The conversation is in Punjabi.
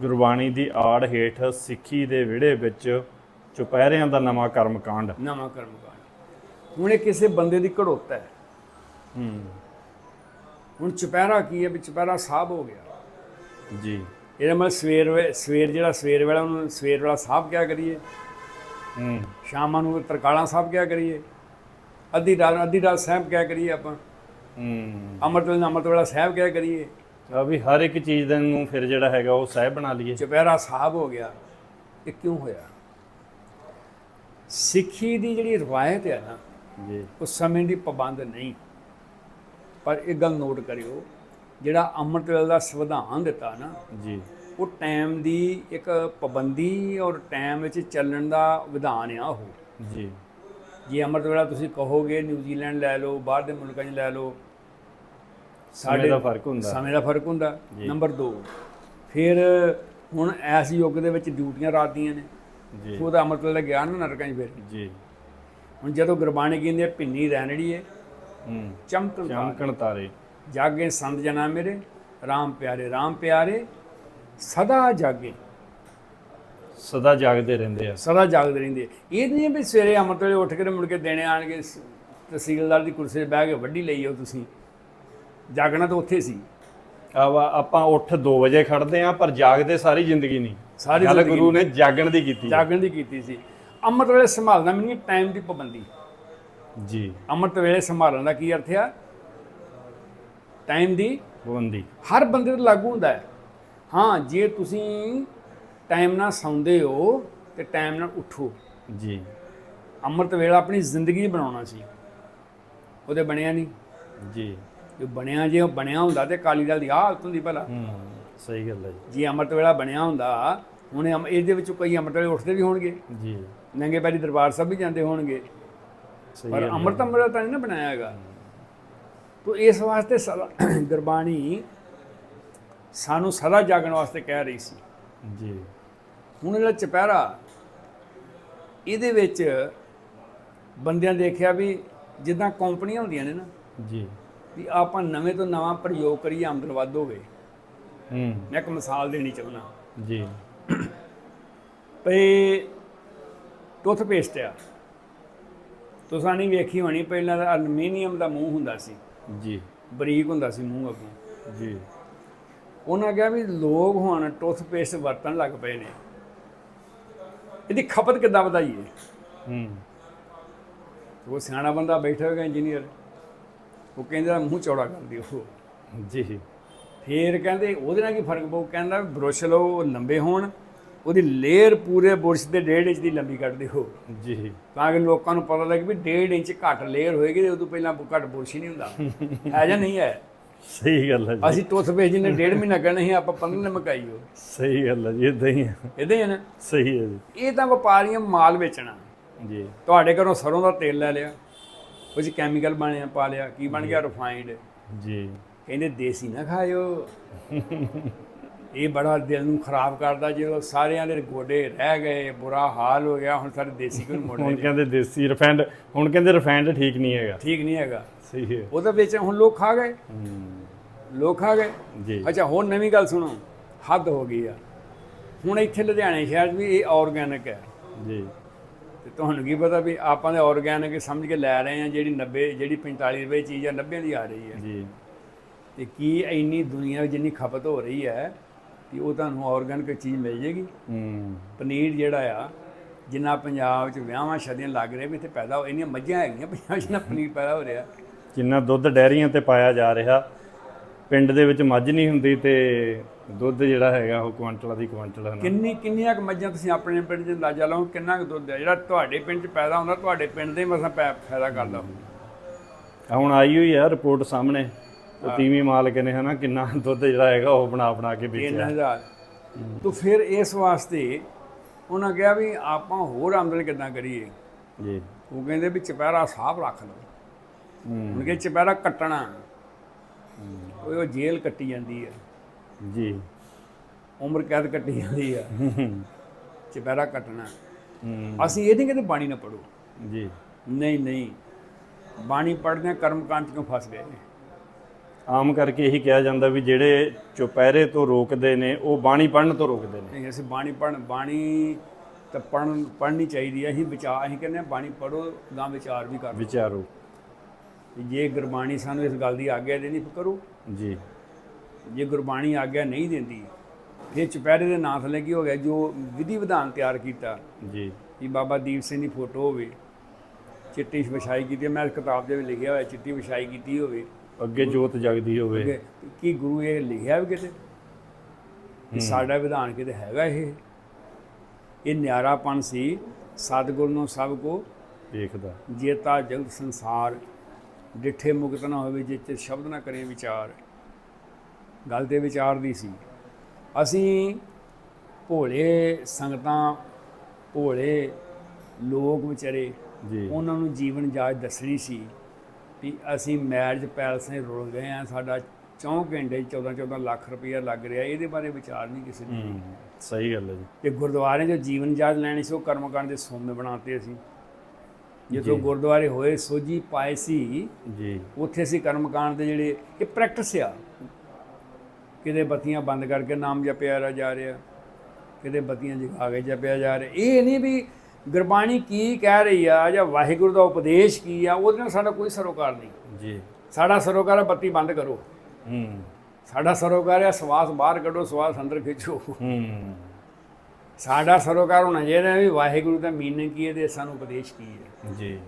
ਗੁਰਬਾਣੀ ਦੀ ਆੜ ਹੇਠ ਸਿੱਖੀ ਦੇ ਵਿੜੇ ਵਿੱਚ ਚੁਪਹਿਰਿਆਂ ਦਾ ਨਵਾਂ ਕਰਮ ਕਾਂਡ ਨਵਾਂ ਕਰਮ ਕਾਂਡ ਹੁਣ ਇਹ ਕਿਸੇ ਬੰਦੇ ਦੀ ਘੜੋਤਾ ਹੈ। ਹੂੰ। ਹੁਣ ਚੁਪਹਿਰਾ ਕੀ ਹੈ ਵੀ ਚੁਪਹਿਰਾ ਸਾਹਿਬ ਹੋ ਗਿਆ। ਜੀ। ਇਹਦਾ ਮਤਲਬ ਸਵੇਰ ਸਵੇਰ ਜਿਹੜਾ ਸਵੇਰ ਵੇਲਾ ਉਹਨੂੰ ਸਵੇਰ ਵੇਲਾ ਸਾਹਿਬ ਕਿਆ ਕਰੀਏ? ਹੂੰ। ਸ਼ਾਮਾਂ ਨੂੰ ਤਰਕਾਲਾਂ ਸਾਹਿਬ ਕਿਆ ਕਰੀਏ? ਅੱਧੀ ਰਾਤ ਅੱਧੀ ਰਾਤ ਸਾਹਿਬ ਕਿਆ ਕਰੀਏ ਆਪਾਂ? ਹੂੰ। ਅੰਮ੍ਰਿਤ ਵੇਲੇ ਅੰਮ੍ਰਿਤ ਵੇਲਾ ਸਾਹਿਬ ਕਿਆ ਕਰੀਏ? ਆ ਵੀ ਹਰ ਇੱਕ ਚੀਜ਼ ਦੇ ਨੂੰ ਫਿਰ ਜਿਹੜਾ ਹੈਗਾ ਉਹ ਸਹਿ ਬਣਾ ਲਈਏ। ਚੁਪਹਿਰਾ ਸਾਹਿਬ ਹੋ ਗਿਆ ਇਹ ਕਿਉਂ ਹੋਇਆ? ਸਿੱਖੀ ਦੀ ਜਿਹੜੀ ਰਵਾਇਤ ਹੈ ਨਾ ਜੀ। ਉਸ ਸਮੇਂ ਦੀ ਪਾਬੰਦ ਨਹੀਂ। ਪਰ ਇਹ ਗੱਲ ਨੋਟ ਕਰਿਓ ਜਿਹੜਾ ਅੰਮ੍ਰਿਤ ਵੇਲੇ ਦਾ ਸੰਵਿਧਾਨ ਦਿੱਤਾ ਨਾ ਜੀ। ਉਹ ਟਾਈਮ ਦੀ ਇੱਕ ਪਾਬੰਦੀ ਔਰ ਟਾਈਮ ਵਿੱਚ ਚੱਲਣ ਦਾ ਵਿਧਾਨ ਆ ਉਹ। ਜੀ। ਜੇ ਅੰਮ੍ਰਿਤ ਵੇਲਾ ਤੁਸੀਂ ਕਹੋਗੇ ਨਿਊਜ਼ੀਲੈਂਡ ਲੈ ਲਓ ਬਾਹਰ ਦੇ ਮੁਲਕਾਂ 'ਚ ਲੈ ਲਓ ਸਮੇਂ ਦਾ ਫ਼ਰਕ ਹੁੰਦਾ। ਸਮੇਂ ਦਾ ਫ਼ਰਕ ਹੁੰਦਾ ਨੰਬਰ 2 ਫਿਰ ਹੁਣ ਐਸ ਯੁੱਗ ਦੇ ਵਿੱਚ ਡਿਊਟੀਆਂ ਰਾਤ ਦੀਆਂ ਨੇ। ਜੀ। ਉਹਦਾ ਅੰਮ੍ਰਿਤ ਵੇਲਾ ਗਿਆ ਨਾ ਨਰਕਾਂ 'ਚ ਫਿਰ। ਜੀ। ਹੁਣ ਜਦੋਂ ਗੁਰਬਾਣੀ ਕਹਿੰਦੀ ਹੈ ਭਿੰਨੀ ਰਹਿਣੜੀ ਏ ਹੂੰ। ਚਮਕਣ ਤਾਰੇ। ਚਮਕਣ ਤਾਰੇ। ਜਾਗੇ ਸੰਤ ਜਨਾ ਮੇਰੇ RAM ਪਿਆਰੇ RAM ਪਿਆਰੇ ਸਦਾ ਜਾਗੇ। ਸਦਾ ਜਾਗਦੇ ਰਹਿੰਦੇ ਆ। ਸਦਾ ਜਾਗਦੇ ਰਹਿੰਦੇ ਇਹ ਨਹੀਂ ਵੀ ਸਵੇਰੇ ਅੰਮ੍ਰਿਤ ਵੇਲੇ ਉੱਠ ਕੇ ਮੁੜ ਕੇ ਦੇਣੇ ਆਣਗੇ ਤਹਿਸੀਲਦਾਰ ਦੀ ਕੁਰਸੀ ਤੇ ਬਹਿ ਕੇ ਵੱਡੀ ਲਈ ਹੋ ਤੁਸੀਂ। ਜਾਗਣਾ ਤਾਂ ਉੱਥੇ ਸੀ। ਆਵਾ ਆਪਾਂ ਉੱਠ 2 ਵਜੇ ਖੜਦੇ ਆ ਪਰ ਜਾਗਦੇ ਸਾਰੀ ਜ਼ਿੰਦਗੀ ਨਹੀਂ। ਸਾਰੀ ਗੱਲ ਜ਼ਿੰਦਗੀ ਗੁਰੂ ਨੇ ਜਾਗਣ ਦੀ ਕੀਤੀ। ਜਾਗਣ ਦੀ ਕੀਤੀ ਸੀ। ਅੰਮ੍ਰਿਤ ਵੇਲੇ ਸੰਭਾਲਣਾ ਮੈਨੂੰ ਟਾਈਮ ਦੀ ਪਾਬੰਦੀ। ਜੀ। ਅੰਮ੍ਰਿਤ ਵੇਲੇ ਸੰਭਾਲਣ ਦਾ ਕੀ ਅਰਥ ਆ? ਟਾਈਮ ਦੀ ਪਾਬੰਦੀ। ਹਰ ਬੰਦੇ ਤੇ ਲਾਗੂ ਹੁੰਦਾ ਹੈ। ਹਾਂ ਜੇ ਤੁਸੀਂ ਟਾਈਮ ਨਾਲ ਸੌਂਦੇ ਹੋ ਤੇ ਟਾਈਮ ਨਾਲ ਉਠੋ। ਜੀ। ਅੰਮ੍ਰਿਤ ਵੇਲਾ ਆਪਣੀ ਜ਼ਿੰਦਗੀ ਬਣਾਉਣਾ ਸੀ। ਉਹਦੇ ਬਣਿਆ ਨਹੀਂ। ਜੀ। ਜੇ ਬਣਿਆ ਜੇ ਉਹ ਬਣਿਆ ਹੁੰਦਾ ਤੇ ਕਾਲੀ ਦਲ ਦੀ ਆਹ ਹਾਲਤ ਹੁੰਦੀ ਭਲਾ। ਹੂੰ ਸਹੀ ਗੱਲ ਹੈ ਜੇ। ਅੰਮ੍ਰਿਤ ਵੇਲਾ ਬਣਿਆ ਹੁੰਦਾ ਹੁਣ ਇਹਦੇ ਵਿੱਚੋਂ ਕਈ ਅੰਮ੍ਰਿਤ ਵੇਲੇ ਉੱਠਦੇ ਵੀ ਹੋਣਗੇ। ਜੀ। ਨੰਗੇ ਪੈਰੀ ਦਰਬਾਰ ਸਾਹਿਬ ਵੀ ਜਾਂਦੇ ਹੋਣਗੇ। ਸਹੀ ਪਰ। ਅੰਮ੍ਰਿਤ ਅੰਮ੍ਰਿਤ ਤਾਂ ਨਹੀਂ ਨਾ ਬਣਾਇਆ ਹੈਗਾ। ਤੋ ਇਸ ਵਾਸਤੇ ਗੁਰਬਾਣੀ ਸਾਨੂੰ ਸਦਾ ਜਾਗਣ ਵਾਸਤੇ ਕਹਿ ਰਹੀ ਸੀ। ਜੀ। ਹੁਣ ਜਿਹੜਾ ਚੁਪਹਿਰਾ ਇਹਦੇ ਵਿੱਚ ਬੰਦਿਆਂ ਦੇਖਿਆ ਵੀ ਜਿੱਦਾਂ ਕੰਪਨੀਆਂ ਹੁੰਦੀਆਂ ਨੇ ਨਾ। ਜੀ। ਵੀ ਆਪਾਂ ਨਵੇਂ ਤੋਂ ਨਵਾਂ ਪ੍ਰਯੋਗ ਕਰੀਏ ਆਮਦਨ ਵੱਧ ਹੋਵੇ। ਹੂੰ। ਮੈਂ ਇੱਕ ਮਿਸਾਲ ਦੇਣੀ ਚਾਹੁੰਦਾ। ਜੀ। ਪਈ ਟੂਥਪੇਸਟ ਆ। ਤੁਸੀਂ ਨਹੀਂ ਵੇਖੀ ਹੋਣੀ ਪਹਿਲਾਂ ਤਾਂ ਅਲਮੀਨੀਅਮ ਦਾ ਮੂੰਹ ਹੁੰਦਾ ਸੀ। ਜੀ। ਬਰੀਕ ਹੁੰਦਾ ਸੀ ਮੂੰਹ ਅੱਗੋਂ। ਜੀ। ਉਹਨਾਂ ਕਿਹਾ ਵੀ ਲੋਕ ਹੁਣ ਟੂਥਪੇਸਟ ਵਰਤਣ ਲੱਗ ਪਏ ਨੇ। ਇਹਦੀ ਖਪਤ ਕਿੱਦਾਂ ਵਧਾਈਏ? ਹੂੰ। ਉਹ ਸਿਆਣਾ ਬੰਦਾ ਬੈਠਾ ਹੋਏਗਾ ਇੰਜੀਨੀਅਰ। ਉਹ ਕਹਿੰਦਾ ਮੂੰਹ ਚੌੜਾ ਕਰ ਦਿਓ। ਜੀ। ਫੇਰ ਕਹਿੰਦੇ ਉਹਦੇ ਨਾਲ ਕੀ ਫ਼ਰਕ ਪਊ? ਕਹਿੰਦਾ ਬੁਰਸ਼ ਲਓ ਉਹ ਲੰਬੇ ਹੋਣ ਉਹਦੀ ਲੇਅਰ ਪੂਰੇ ਬੁਰਸ਼ ਦੇ 1.5 ਇੰਚ ਦੀ ਲੰਬੀ ਕੱਢ ਦਿਓ। ਜੀ। ਤਾਂ ਕਿ ਲੋਕਾਂ ਨੂੰ ਪਤਾ ਲੱਗੇ ਵੀ 1.5 ਇੰਚ ਘੱਟ ਲੇਅਰ ਹੋਏਗੀ ਤੇ ਉਦੋਂ ਪਹਿਲਾਂ ਘੱਟ ਬੁਰਸ਼ ਹੀ ਨਹੀਂ ਹੁੰਦਾ। ਹੈ ਜਾਂ ਨਹੀਂ ਹੈ? ਸਹੀ ਗੱਲ ਹੈ ਜੀ। ਅਸੀਂ ਟੂਥਪੇਸਟ ਜਿਹਨੇ ਡੇਢ ਮਹੀਨਾ ਕਹਿਣਾ ਸੀ ਆਪਾਂ 15 ਦਿਨ ਮਕਾਈ ਹੋ ਸਹੀ ਗੱਲ ਹੈ ਜੀ ਇਦਾਂ ਹੀ ਹੈ। ਇਦਾਂ ਹੀ ਹੈ ਨਾ? ਸਹੀ ਹੈ ਜੀ। ਇਹ ਤਾਂ ਵਪਾਰੀਆਂ ਮਾਲ ਵੇਚਣਾ। ਜੀ। ਤੁਹਾਡੇ ਘਰੋਂ ਸਰੋਂ ਦਾ ਤੇਲ ਲੈ ਲਿਆ। ਉਹ 'ਚ ਕੈਮੀਕਲ ਬਣਿਆ ਪਾ ਲਿਆ ਕੀ ਬਣ ਗਿਆ? ਰਿਫਾਈਨਡ ਜੀ। ਕਹਿੰਦੇ ਦੇਸੀ ਨਾ ਖਾਇਓ। ਇਹ ਬੜਾ ਦਿਲ ਨੂੰ ਖਰਾਬ ਕਰਦਾ ਜਦੋਂ ਸਾਰਿਆਂ ਦੇ ਗੋਡੇ ਰਹਿ ਗਏ ਬੁਰਾ ਹਾਲ ਹੋ ਗਿਆ ਹੁਣ ਸਾਰੇ ਦੇਸੀ ਕੋਲ ਮੁੜ ਹੁਣ ਕਹਿੰਦੇ ਦੇਸੀ ਰਿਫਾਈਂਡ ਹੁਣ ਕਹਿੰਦੇ ਰਿਫਾਈਂਡ ਠੀਕ ਨਹੀਂ ਹੈਗਾ। ਠੀਕ ਨਹੀਂ ਹੈਗਾ। ਸਹੀ ਹੈ। ਉਹਦੇ ਵਿੱਚ ਹੁਣ ਲੋਕ ਖਾ ਗਏ। ਲੋਕ ਖਾ ਗਏ। ਜੀ। ਅੱਛਾ ਹੁਣ ਨਵੀਂ ਗੱਲ ਸੁਣੋ। ਹੱਦ ਹੋ ਗਈ ਆ। ਹੁਣ ਇੱਥੇ ਲੁਧਿਆਣੇ ਸ਼ਹਿਰ 'ਚ ਵੀ ਇਹ ਆਰਗੈਨਿਕ ਹੈ। ਜੀ। ਤੇ ਤੁਹਾਨੂੰ ਕੀ ਪਤਾ ਵੀ ਆਪਾਂ ਦੇ ਆਰਗੈਨਿਕ ਸਮਝ ਕੇ ਲੈ ਰਹੇ ਆ ਜਿਹੜੀ 90 ਜਿਹੜੀ 45 ਰੁਪਏ ਚੀਜ਼ ਆ 90 ਦੀ ਆ ਰਹੀ ਹੈ। ਜੀ। ਤੇ ਕੀ ਇੰਨੀ ਦੁਨੀਆ ਵਿੱਚ ਜਿੰਨੀ ਖਪਤ ਹੋ ਰਹੀ ਹੈ ਕਿ ਉਹ ਤੁਹਾਨੂੰ ਆਰਗੈਨਿਕ ਚੀਜ਼ ਮਿਲ ਜੇਗੀ ਹੂੰ। ਪਨੀਰ ਜਿਹੜਾ ਆ ਜਿੰਨਾ ਪੰਜਾਬ 'ਚ ਵਿਆਹਾਂ ਸ਼ਾਦੀਆਂ ਲੱਗ ਰਹੇ ਵੀ ਇੱਥੇ ਪੈਦਾ ਹੋ ਇੰਨੀਆਂ ਮੱਝਾਂ ਹੈਗੀਆਂ ਪੰਜਾਬ 'ਚ ਨਾ ਪਨੀਰ ਪੈਦਾ ਹੋ ਰਿਹਾ। ਜਿੰਨਾ ਦੁੱਧ ਡੈਰੀਆਂ ਤੇ ਪਾਇਆ ਜਾ ਰਿਹਾ ਪਿੰਡ ਦੇ ਵਿੱਚ ਮੱਝ ਨਹੀਂ ਹੁੰਦੀ ਤੇ ਦੁੱਧ ਜਿਹੜਾ ਹੈਗਾ ਉਹ ਕੁਆਂਟਲਾਂ ਦੀ ਕੁਆਂਟਲ ਹੈ ਕਿੰਨੀ ਕਿੰਨੀਆਂ ਕੁ ਮੱਝਾਂ ਤੁਸੀਂ ਆਪਣੇ ਪਿੰਡ 'ਚ ਅੰਦਾਜ਼ਾ ਲਾਓ ਕਿੰਨਾ ਕੁ ਦੁੱਧ ਹੈ? ਜਿਹੜਾ ਤੁਹਾਡੇ ਪਿੰਡ 'ਚ ਪੈਦਾ ਹੁੰਦਾ ਤੁਹਾਡੇ ਪਿੰਡ ਦੇ ਮਸਾਂ ਫਾਇਦਾ ਕਰਦਾ ਆਹ ਹੁਣ ਆਈ ਹੋਈ ਆ ਰਿਪੋਰਟ ਸਾਹਮਣੇ ਤੀਵੀਂ ਮਾਲਕ ਨੇ ਹਨਾ ਕਿੰਨਾ ਦੁੱਧ ਜਿਹੜਾ ਹੈਗਾ ਉਹ ਬਣਾ ਬਣਾ ਕੇ ਵੇਚਿਆ। 3000 ਤਾਂ ਫਿਰ ਇਸ ਵਾਸਤੇ ਉਹਨਾਂ ਕਿਹਾ ਵੀ ਆਪਾਂ ਹੋਰ ਆਮਦਨ ਕਿੱਦਾਂ ਕਰੀਏ? ਜੀ। ਉਹ ਕਹਿੰਦੇ ਵੀ ਚਪਹਿਰਾ ਸਾਹਿਬ ਰੱਖ ਲਓ। ਹੂੰ। ਹੁਣ ਕਿ ਚਪਹਿਰਾ ਕੱਟਣਾ। ਉਹ ਉਹ ਜੇਲ੍ਹ ਕੱਟੀ ਜਾਂਦੀ ਹੈ ਜੀ। ਉਮਰ ਕੈਦ ਕੱਟੀ ਜਾਂਦੀ ਆ। ਹੂੰ ਚਪਹਿਰਾ ਕੱਟਣਾ। ਅਸੀਂ ਇਹ ਨਹੀਂ ਕਹਿੰਦੇ ਬਾਣੀ ਨਾ ਪੜੋ ਜੀ। ਨਹੀਂ ਨਹੀਂ। ਬਾਣੀ ਪੜ੍ਹਦਿਆਂ ਕਰਮ ਕਾਂਡ 'ਚ ਕਿਉਂ ਫਸ ਗਏ ਆਮ ਕਰਕੇ ਇਹੀ ਕਿਹਾ ਜਾਂਦਾ ਵੀ ਜਿਹੜੇ ਚੁਪਹਿਰੇ ਤੋਂ ਰੋਕਦੇ ਨੇ ਉਹ ਬਾਣੀ ਪੜਨ ਤੋਂ ਰੋਕਦੇ ਨੇ। ਨਹੀਂ ਅਸੀਂ ਬਾਣੀ ਪੜ੍ਹਨ ਬਾਣੀ ਤਾਂ ਪੜ੍ਹਨ ਪੜ੍ਹਨੀ ਚਾਹੀਦੀ ਹੈ ਅਸੀਂ ਵਿਚਾਰ ਅਸੀਂ ਕਹਿੰਦੇ ਬਾਣੀ ਪੜ੍ਹੋ ਗਾਂ ਵਿਚਾਰ ਵੀ ਕਰੋ। ਵਿਚਾਰੋ। ਵੀ ਜੇ ਗੁਰਬਾਣੀ ਸਾਨੂੰ ਇਸ ਗੱਲ ਦੀ ਆਗਿਆ ਦੇਣੀ ਫਿਰ ਕਰੋ। ਜੀ। ਜੇ ਗੁਰਬਾਣੀ ਆਗਿਆ ਨਹੀਂ ਦਿੰਦੀ ਫਿਰ ਚੁਪਹਿਰੇ ਦੇ ਨਾਂ ਥੱਲੇ ਕੀ ਹੋ ਗਿਆ ਜੋ ਵਿਧੀ ਵਿਧਾਨ ਤਿਆਰ ਕੀਤਾ। ਜੀ। ਕਿ ਬਾਬਾ ਦੀਪ ਸਿੰਘ ਦੀ ਫੋਟੋ ਹੋਵੇ ਚਿੱਟੀ ਵਿਛਾਈ ਕੀਤੀ ਹੈ। ਮੈਂ ਕਿਤਾਬ ਦੇ ਵਿੱਚ ਲਿਖਿਆ ਹੋਇਆ ਚਿੱਟੀ ਵਿਛਾਈ ਕੀਤੀ ਹੋਵੇ। ਅੱਗੇ ਜੋਤ ਜਗਦੀ ਹੋਵੇ। ਕਿ ਗੁਰੂ ਇਹ ਲਿਖਿਆ ਵੀ ਕਿਤੇ? ਸਾਡਾ ਵਿਧਾਨ ਕਿਤੇ ਹੈਗਾ ਇਹ? ਇਹ ਨਿਆਰਾਪਨ ਸੀ ਸਤਿਗੁਰ ਨੂੰ ਸਭ ਕੋ ਦੇਖਦਾ। ਜੇਤਾ ਜਗਤ ਸੰਸਾਰ। ਡਿਠੇ ਮੁਕਤ ਨਾ ਹੋਵੇ ਜਿੱਤੇ ਸ਼ਬਦ ਨਾ ਕਰੇ ਵਿਚਾਰ। ਗੱਲ ਤੇ ਵਿਚਾਰ ਦੀ ਸੀ। ਅਸੀਂ ਭੋਲੇ ਸੰਗਤਾਂ ਭੋਲੇ ਲੋਕ ਵਿਚਾਰੇ ਜੀ। ਉਹਨਾਂ ਨੂੰ ਜੀਵਨ ਜਾਚ ਦੱਸਣੀ ਸੀ ਵੀ ਅਸੀਂ ਮੈਰਿਜ ਪੈਲਸ ਨੇ ਰੁਲ ਗਏ ਆ ਸਾਡਾ 4 ਘੰਟੇ 14 14 ਲੱਖ ਰੁਪਇਆ ਲੱਗ ਰਿਹਾ ਇਹਦੇ ਬਾਰੇ ਵਿਚਾਰ ਨਹੀਂ ਕਿਸੇ ਨੇ ਸਹੀ ਗੱਲ ਹੈ ਜੀ। ਤੇ ਗੁਰਦੁਆਰੇ ਜੋ ਜੀਵਨ ਜਾਚ ਲੈਣੀ ਸੀ ਉਹ ਕਰਮਕਾਂਡ ਦੇ ਸੋਮੇ ਬਣਾਤੇ ਅਸੀਂ। ਜਦੋਂ ਗੁਰਦੁਆਰੇ ਹੋਏ ਸੋਜੀ ਪਾਏ ਸੀ ਜੀ। ਉੱਥੇ ਅਸੀਂ ਕਰਮਕਾਂਡ ਦੇ ਜਿਹੜੇ ਇਹ ਪ੍ਰੈਕਟਿਸ ਆ। ਕਿਤੇ ਬੱਤੀਆਂ ਬੰਦ ਕਰਕੇ ਨਾਮ ਜਪਿਆ ਜਾ ਰਿਹਾ। ਕਿਤੇ ਬੱਤੀਆਂ ਜਗਾ ਕੇ ਜਪਿਆ ਜਾ ਰਿਹਾ। ਇਹ ਨਹੀਂ ਵੀ ਗੁਰਬਾਣੀ ਕੀ ਕਹਿ ਰਹੀ ਆ ਜਾਂ ਵਾਹਿਗੁਰੂ ਦਾ ਉਪਦੇਸ਼ ਕੀ ਆ ਉਹਦੇ ਨਾਲ ਸਾਡਾ ਕੋਈ ਸਰੋਕਾਰ ਨਹੀਂ। ਜੀ। ਸਾਡਾ ਸਰੋਕਾਰ ਆ ਬੱਤੀ ਬੰਦ ਕਰੋ। ਹੂੰ। ਸਾਡਾ ਸਰੋਕਾਰ ਆ ਸਵਾਸ ਬਾਹਰ ਕੱਢੋ ਸਵਾਸ ਅੰਦਰ ਖਿੱਚੋ। ਹੂੰ। ਸਾਡਾ ਸਰੋਕਾਰ ਹੋਣਾ ਚਾਹੀਦਾ ਵੀ ਵਾਹਿਗੁਰੂ ਦਾ ਮੀਨਿੰਗ ਕੀ ਹੈ ਤੇ ਸਾਨੂੰ ਉਪਦੇਸ਼ ਕੀ ਹੈ। ਜੀ।